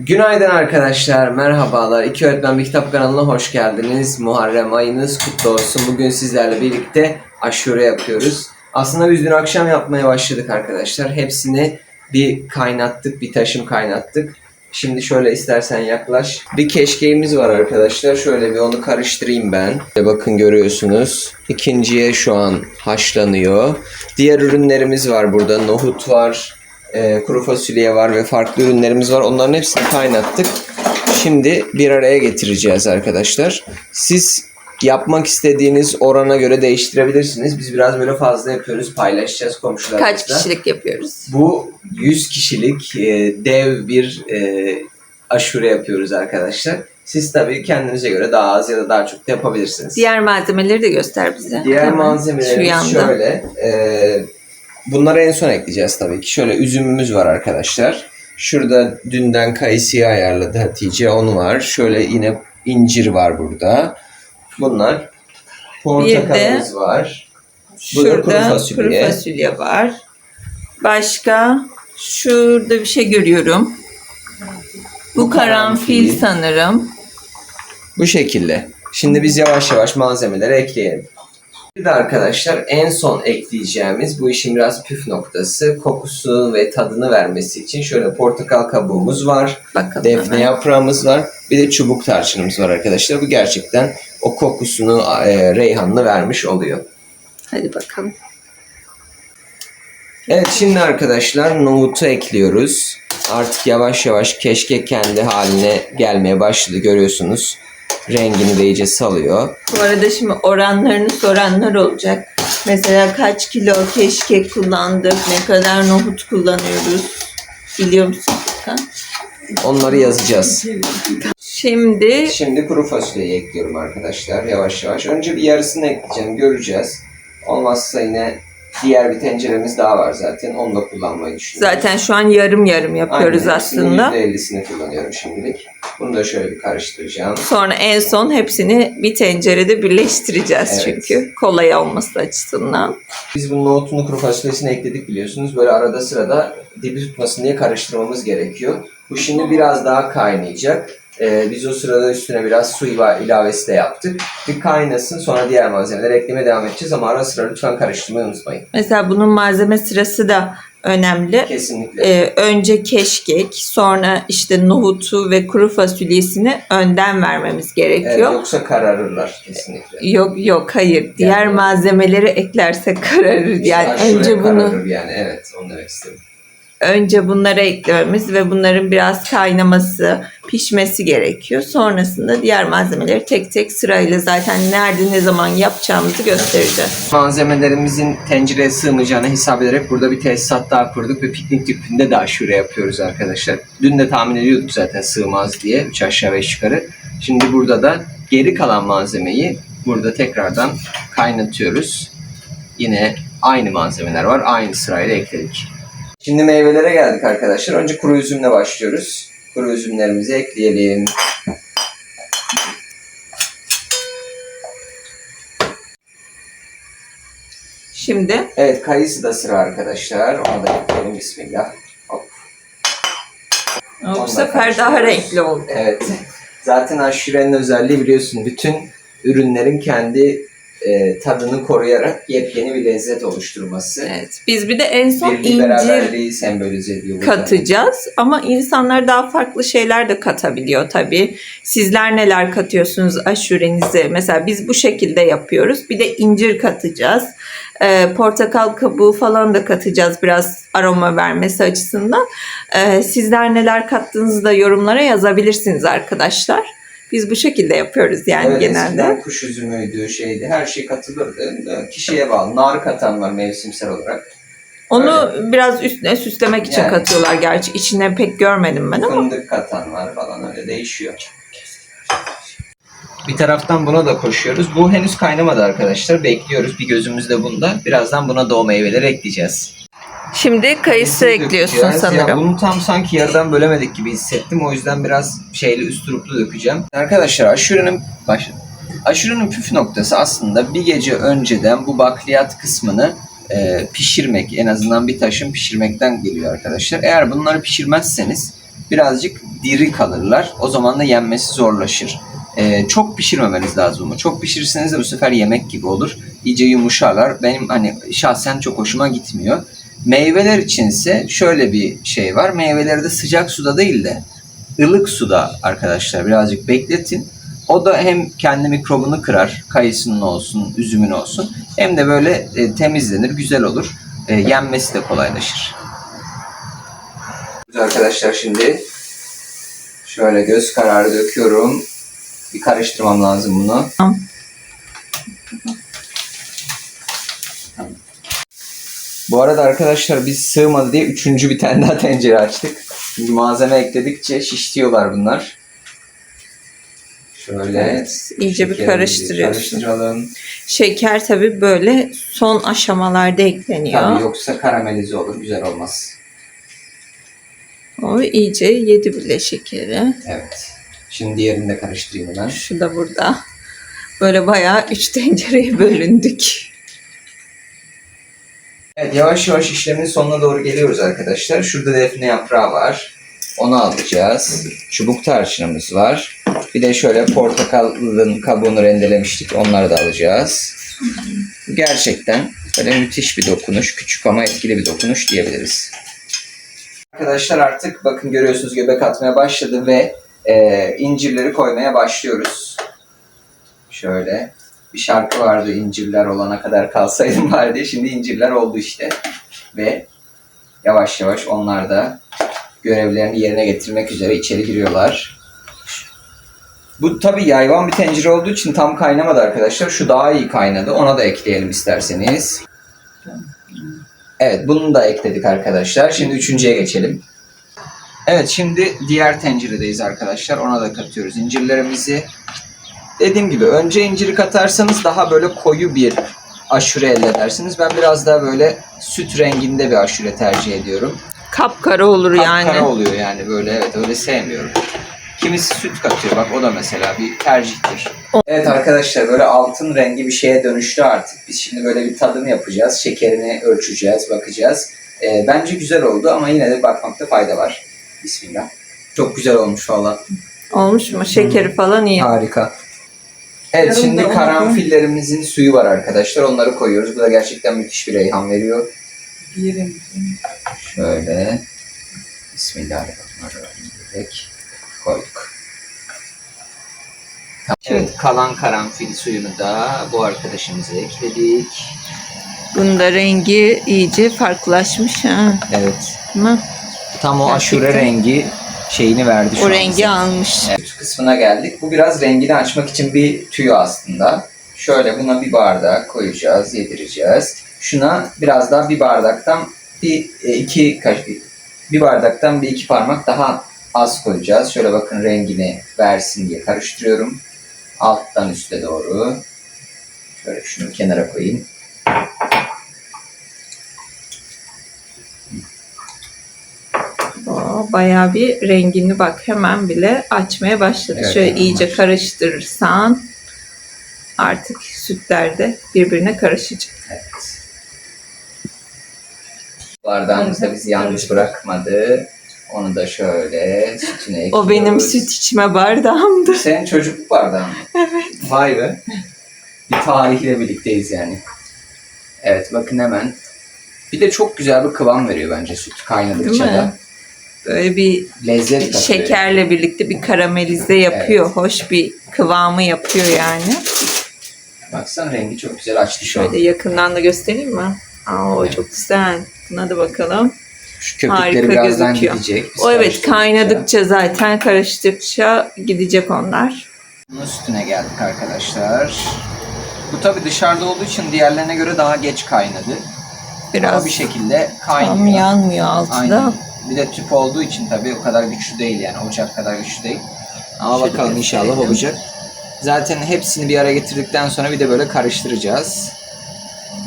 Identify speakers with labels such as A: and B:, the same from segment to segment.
A: Günaydın arkadaşlar, merhabalar. İki Öğretmen Bir Kitap kanalına hoş geldiniz. Muharrem ayınız kutlu olsun. Bugün sizlerle birlikte aşure yapıyoruz. Aslında biz dün akşam yapmaya başladık arkadaşlar. Hepsini bir kaynattık, bir taşım kaynattık. Şimdi şöyle istersen yaklaş. Bir keşkeğimiz var arkadaşlar. Şöyle bir onu karıştırayım ben. Bakın görüyorsunuz. İkinciye şu an haşlanıyor. Diğer ürünlerimiz var burada. Nohut var, e, kuru fasulye var ve farklı ürünlerimiz var. Onların hepsini kaynattık. Şimdi bir araya getireceğiz arkadaşlar. Siz yapmak istediğiniz orana göre değiştirebilirsiniz. Biz biraz böyle fazla yapıyoruz. Paylaşacağız komşularımızla.
B: Kaç kişilik yapıyoruz?
A: Bu 100 kişilik e, dev bir e, aşure yapıyoruz arkadaşlar. Siz tabii kendinize göre daha az ya da daha çok da yapabilirsiniz.
B: Diğer malzemeleri de göster bize.
A: Diğer
B: Hemen Şu
A: malzemelerimiz
B: yanda.
A: şöyle. E, bunları en son ekleyeceğiz tabii ki. Şöyle üzümümüz var arkadaşlar. Şurada dünden kayısıyı ayarladı Hatice. Onu var. Şöyle yine incir var burada. Bunlar. Portakalımız var.
B: Şurada
A: kuru fasulye.
B: kuru fasulye var. Başka şurada bir şey görüyorum. Bu, karanfil. sanırım.
A: Bu şekilde. Şimdi biz yavaş yavaş malzemeleri ekleyelim. Bir de arkadaşlar en son ekleyeceğimiz bu işin biraz püf noktası kokusu ve tadını vermesi için şöyle portakal kabuğumuz var.
B: Bakalım
A: Defne
B: hemen.
A: yaprağımız var. Bir de çubuk tarçınımız var arkadaşlar. Bu gerçekten o kokusunu e, reyhanlı vermiş oluyor.
B: Hadi bakalım.
A: Evet şimdi arkadaşlar nohutu ekliyoruz. Artık yavaş yavaş keşke kendi haline gelmeye başladı görüyorsunuz. Rengini de iyice salıyor.
B: Bu arada şimdi oranlarını soranlar olacak. Mesela kaç kilo keşkek kullandık, ne kadar nohut kullanıyoruz. Biliyor musun Furkan?
A: Onları yazacağız.
B: Şimdi
A: Şimdi kuru fasulyeyi ekliyorum arkadaşlar yavaş yavaş. Önce bir yarısını ekleyeceğim göreceğiz. Olmazsa yine diğer bir tenceremiz daha var zaten. Onu da kullanmayı düşünüyorum.
B: zaten şu an yarım yarım yapıyoruz
A: Aynen,
B: aslında.
A: %50'sini kullanıyorum şimdilik. Bunu da şöyle bir karıştıracağım.
B: Sonra en son hepsini bir tencerede birleştireceğiz
A: Evet.
B: çünkü kolay olması açısından.
A: Biz bu nohutunu kuru fasulyesini ekledik biliyorsunuz. Böyle arada sırada dibi tutmasın diye karıştırmamız gerekiyor. Bu şimdi biraz daha kaynayacak. Ee, biz o sırada üstüne biraz su ilavesi de yaptık. Bir kaynasın sonra diğer malzemeleri eklemeye devam edeceğiz ama ara sıra lütfen karıştırmayı unutmayın.
B: Mesela bunun malzeme sırası da önemli.
A: Kesinlikle.
B: Ee, önce keşkek, sonra işte nohutu ve kuru fasulyesini önden vermemiz gerekiyor.
A: yoksa kararırlar kesinlikle.
B: Yok yok hayır. Diğer
A: Yani-
B: malzemeleri eklersek kararır. Yani önce bunu
A: kararır yani evet onu demek istedim.
B: Önce bunları eklememiz ve bunların biraz kaynaması, pişmesi gerekiyor. Sonrasında diğer malzemeleri tek tek sırayla zaten nerede ne zaman yapacağımızı göstereceğiz.
A: Malzemelerimizin tencereye sığmayacağını hesap ederek burada bir tesisat daha kurduk ve piknik tüpünde de aşure yapıyoruz arkadaşlar. Dün de tahmin ediyorduk zaten sığmaz diye 3 aşağı 5 yukarı. Şimdi burada da geri kalan malzemeyi burada tekrardan kaynatıyoruz. Yine aynı malzemeler var. Aynı sırayla ekledik. Şimdi meyvelere geldik arkadaşlar. Önce kuru üzümle başlıyoruz. Kuru üzümlerimizi ekleyelim.
B: Şimdi
A: Evet kayısı da sıra arkadaşlar. Ona da ekleyelim. Bismillah. Hop.
B: bu sefer daha renkli oldu.
A: Evet. Zaten aşurenin özelliği biliyorsun. Bütün ürünlerin kendi e, tadını koruyarak yepyeni bir lezzet oluşturması.
B: Evet. Biz bir de en son
A: Birliği
B: incir
A: sembolize ediyor. burada.
B: katacağız ama insanlar daha farklı şeyler de katabiliyor tabii. Sizler neler katıyorsunuz aşurenize? Mesela biz bu şekilde yapıyoruz. Bir de incir katacağız. Ee, portakal kabuğu falan da katacağız biraz aroma vermesi açısından. Ee, sizler neler kattığınızı da yorumlara yazabilirsiniz arkadaşlar. Biz bu şekilde yapıyoruz yani
A: evet,
B: genelde.
A: kuş üzümüydü, şeydi. Her şey katılırdı. Kişiye bağlı. Nar katan var mevsimsel olarak.
B: Onu biraz üstüne süslemek için
A: Yani.
B: katıyorlar gerçi. İçine pek görmedim ben ama.
A: Fındık katan var falan öyle değişiyor. Bir taraftan buna da koşuyoruz. Bu henüz kaynamadı arkadaşlar. Bekliyoruz. Bir gözümüzde bunda. Birazdan buna o meyveleri ekleyeceğiz.
B: Şimdi kayısı ekliyorsun
A: Ya
B: sanırım.
A: bunu tam sanki yarıdan bölemedik gibi hissettim. O yüzden biraz şeyli üstüruplu dökeceğim. Arkadaşlar aşurenin baş... Aşurenin püf noktası aslında bir gece önceden bu bakliyat kısmını e, pişirmek. En azından bir taşın pişirmekten geliyor arkadaşlar. Eğer bunları pişirmezseniz birazcık diri kalırlar. O zaman da yenmesi zorlaşır. Ee, çok pişirmemeniz lazım bunu. Çok pişirirseniz de bu sefer yemek gibi olur. İyice yumuşarlar. Benim hani şahsen çok hoşuma gitmiyor. Meyveler içinse şöyle bir şey var. Meyveleri de sıcak suda değil de ılık suda arkadaşlar birazcık bekletin. O da hem kendi mikrobunu kırar. Kayısının olsun, üzümün olsun. Hem de böyle e, temizlenir, güzel olur. E, yenmesi de kolaylaşır. Arkadaşlar şimdi şöyle göz kararı döküyorum. Bir karıştırmam lazım bunu.
B: Tamam.
A: Bu arada arkadaşlar biz sığmadı diye üçüncü bir tane daha tencere açtık. Çünkü malzeme ekledikçe şişliyorlar bunlar. Şöyle
B: Evet, iyice bir karıştırıyorsun.
A: Karıştıralım.
B: Şeker tabii böyle son aşamalarda ekleniyor.
A: Tabii yoksa karamelize olur, güzel olmaz.
B: O iyice yedi bile şekeri.
A: Evet. Şimdi diğerini de karıştırayım ben.
B: Şu da burada. Böyle bayağı üç tencereye bölündük.
A: Evet, yavaş yavaş işlemin sonuna doğru geliyoruz arkadaşlar. Şurada defne yaprağı var. Onu alacağız. Çubuk tarçınımız var. Bir de şöyle portakalın kabuğunu rendelemiştik. Onları da alacağız. Gerçekten böyle müthiş bir dokunuş. Küçük ama etkili bir dokunuş diyebiliriz. Arkadaşlar artık bakın görüyorsunuz göbek atmaya başladı ve e, incirleri koymaya başlıyoruz. Şöyle bir şarkı vardı incirler olana kadar kalsaydım var diye. Şimdi incirler oldu işte. Ve yavaş yavaş onlar da görevlerini yerine getirmek üzere içeri giriyorlar. Bu tabi yayvan bir tencere olduğu için tam kaynamadı arkadaşlar. Şu daha iyi kaynadı. Ona da ekleyelim isterseniz. Evet bunu da ekledik arkadaşlar. Şimdi üçüncüye geçelim. Evet şimdi diğer tenceredeyiz arkadaşlar. Ona da katıyoruz incirlerimizi. Dediğim gibi önce inciri katarsanız daha böyle koyu bir aşure elde edersiniz. Ben biraz daha böyle süt renginde bir aşure tercih ediyorum.
B: Kapkara olur yani.
A: Kapkara oluyor yani böyle evet öyle sevmiyorum. Kimisi süt katıyor bak o da mesela bir tercihtir. Evet arkadaşlar böyle altın rengi bir şeye dönüştü artık. Biz şimdi böyle bir tadım yapacağız. Şekerini ölçeceğiz, bakacağız. Ee, bence güzel oldu ama yine de bakmakta fayda var. Bismillah. Çok güzel olmuş valla.
B: Olmuş mu? Şekeri falan iyi.
A: Harika. Evet şimdi
B: onu-
A: karanfillerimizin suyu var arkadaşlar. Onları koyuyoruz. Bu da gerçekten müthiş bir reyhan veriyor. Şöyle. Bismillahirrahmanirrahim. Direkt koyduk. Evet kalan karanfil suyunu da bu arkadaşımıza ekledik.
B: Bunda rengi iyice farklılaşmış ha.
A: Evet.
B: Mi?
A: Tam o aşure
B: Gerçekten.
A: rengi şeyini verdi şu
B: O
A: an
B: rengi
A: bize.
B: almış.
A: Kısmına geldik. Bu biraz rengini açmak için bir tüyo aslında. Şöyle buna bir bardak koyacağız, yedireceğiz. Şuna biraz daha bir bardaktan bir e, iki bir bardaktan bir iki parmak daha az koyacağız. Şöyle bakın rengini versin diye karıştırıyorum. Alttan üste doğru. Şöyle şunu kenara koyayım.
B: O bayağı bir rengini bak hemen bile açmaya başladı.
A: Evet,
B: Şöyle iyice
A: başladı.
B: karıştırırsan artık sütler de birbirine karışacak.
A: Evet. Bardağımız da bizi yalnız bırakmadı. Onu da şöyle sütüne ekliyoruz.
B: O benim süt içme bardağımdı.
A: Senin çocukluk bardağın mı? Evet. Vay be. Bir tarihle birlikteyiz yani. Evet bakın hemen. Bir de çok güzel bir kıvam veriyor bence süt kaynadıkça da.
B: Böyle bir
A: Lezzet katıyor.
B: şekerle birlikte bir karamelize yapıyor. Hoş bir kıvamı yapıyor yani.
A: Baksana rengi çok güzel açtı şu an.
B: Şöyle yakından da göstereyim mi? Aa,
A: Evet.
B: çok güzel. Buna da bakalım.
A: Şu köpükleri
B: Harika
A: birazdan
B: gözüküyor.
A: gidecek. Biz
B: O evet kaynadıkça zaten karıştıkça gidecek onlar.
A: Bunun üstüne geldik arkadaşlar. Bu tabi dışarıda olduğu için diğerlerine göre daha geç kaynadı. Ama
B: Biraz
A: bir şekilde
B: tam
A: kaynıyor.
B: yanmıyor altı
A: Aynen. Bir de tüp olduğu için tabii o kadar güçlü değil yani ocak kadar güçlü değil. Ama
B: Şöyle
A: bakalım inşallah
B: gösterelim.
A: olacak. Zaten hepsini bir araya getirdikten sonra bir de böyle karıştıracağız.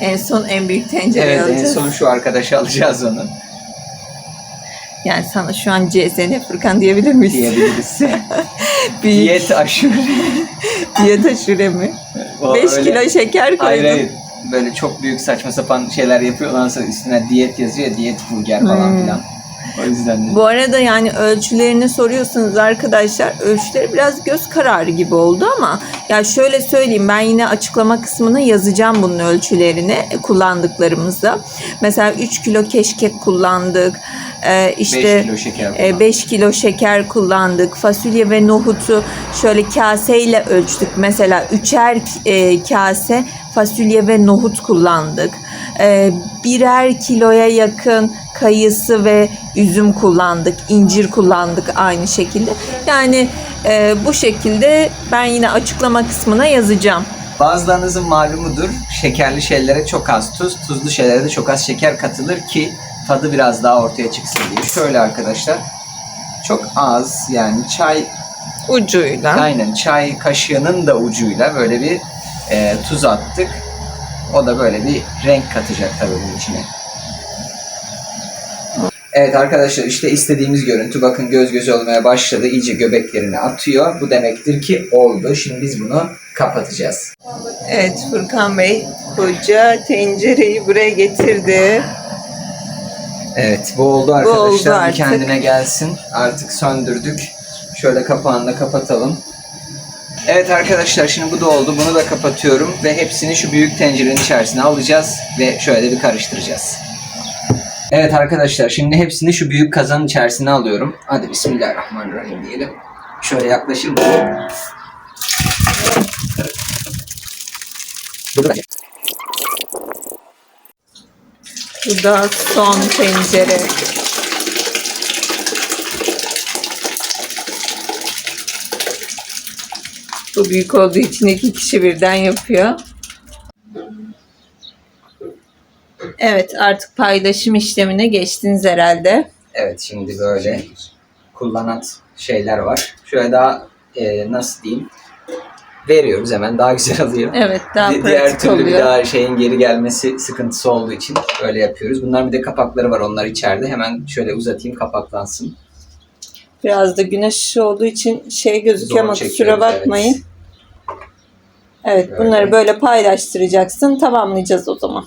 B: En son en büyük tencereyi
A: evet en
B: alacağız.
A: son şu arkadaşı alacağız onu
B: Yani sana şu an CZN Furkan diyebilir miyiz?
A: diyebiliriz.
B: Büyük
A: Diyet aşure.
B: diyet aşure mi?
A: O
B: 5
A: öyle-
B: kilo şeker koydum.
A: Hayır hayır. Böyle çok büyük saçma sapan şeyler yapıyorlar sonra üstüne diyet yazıyor. Diyet burger falan
B: Hmm.
A: filan. O yüzden de.
B: Bu arada yani ölçülerini soruyorsunuz arkadaşlar. Ölçüleri biraz göz kararı gibi oldu ama ya şöyle söyleyeyim ben yine açıklama kısmına yazacağım bunun ölçülerini e, kullandıklarımızı. Mesela 3 kilo keşkek kullandık. Ee, işte
A: 5 kilo şeker.
B: e, 5 kilo şeker kullandık. Fasulye ve nohutu şöyle kaseyle ölçtük. Mesela üçer e, kase fasulye ve nohut kullandık. E, birer kiloya yakın kayısı ve üzüm kullandık. incir kullandık aynı şekilde. Yani e, bu şekilde ben yine açıklama kısmına yazacağım.
A: Bazılarınızın malumudur. Şekerli şeylere çok az tuz, tuzlu şeylere de çok az şeker katılır ki tadı biraz daha ortaya çıksın diye. Şöyle arkadaşlar. Çok az yani çay
B: Ucuyla.
A: aynen çay kaşığının da ucuyla böyle bir e, tuz attık. O da böyle bir renk katacak tabii bunun içine. Evet arkadaşlar işte istediğimiz görüntü bakın göz göz olmaya başladı. İyice göbeklerini atıyor. Bu demektir ki oldu. Şimdi biz bunu kapatacağız.
B: Evet Furkan Bey koca tencereyi buraya getirdi.
A: Evet bu oldu arkadaşlar.
B: oldu
A: Bir
B: artık.
A: kendine gelsin. Artık söndürdük. Şöyle kapağını da kapatalım. Evet arkadaşlar şimdi bu da oldu. Bunu da kapatıyorum ve hepsini şu büyük tencerenin içerisine alacağız ve şöyle bir karıştıracağız. Evet arkadaşlar şimdi hepsini şu büyük kazanın içerisine alıyorum. Hadi bismillahirrahmanirrahim diyelim. Şöyle yaklaşır?
B: Bu da son tencere. Bu büyük olduğu için iki kişi birden yapıyor. Evet artık paylaşım işlemine geçtiniz herhalde.
A: Evet şimdi böyle kullanat şeyler var. Şöyle daha e, nasıl diyeyim veriyoruz hemen daha güzel oluyor.
B: Evet daha
A: Di- Diğer türlü bir
B: oluyor.
A: daha şeyin geri gelmesi sıkıntısı olduğu için öyle yapıyoruz. Bunlar bir de kapakları var onlar içeride. Hemen şöyle uzatayım kapaklansın.
B: Biraz da güneş ışığı olduğu için şey gözüküyor ama kusura bakmayın.
A: evet.
B: Evet, bunları böyle paylaştıracaksın. Tamamlayacağız o zaman.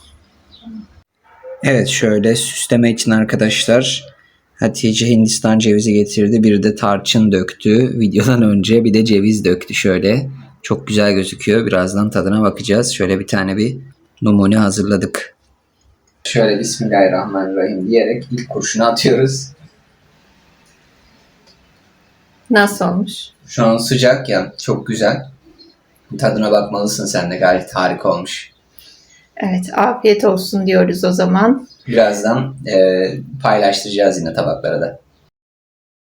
A: Evet şöyle süsleme için arkadaşlar Hatice Hindistan cevizi getirdi. Bir de tarçın döktü. Videodan önce bir de ceviz döktü şöyle. Çok güzel gözüküyor. Birazdan tadına bakacağız. Şöyle bir tane bir numune hazırladık. Şöyle Bismillahirrahmanirrahim diyerek ilk kurşunu atıyoruz.
B: Nasıl olmuş?
A: Şu an sıcak ya çok güzel. Tadına bakmalısın sen de gayet harika olmuş.
B: Evet, afiyet olsun diyoruz o zaman.
A: Birazdan e, paylaştıracağız yine tabaklara da.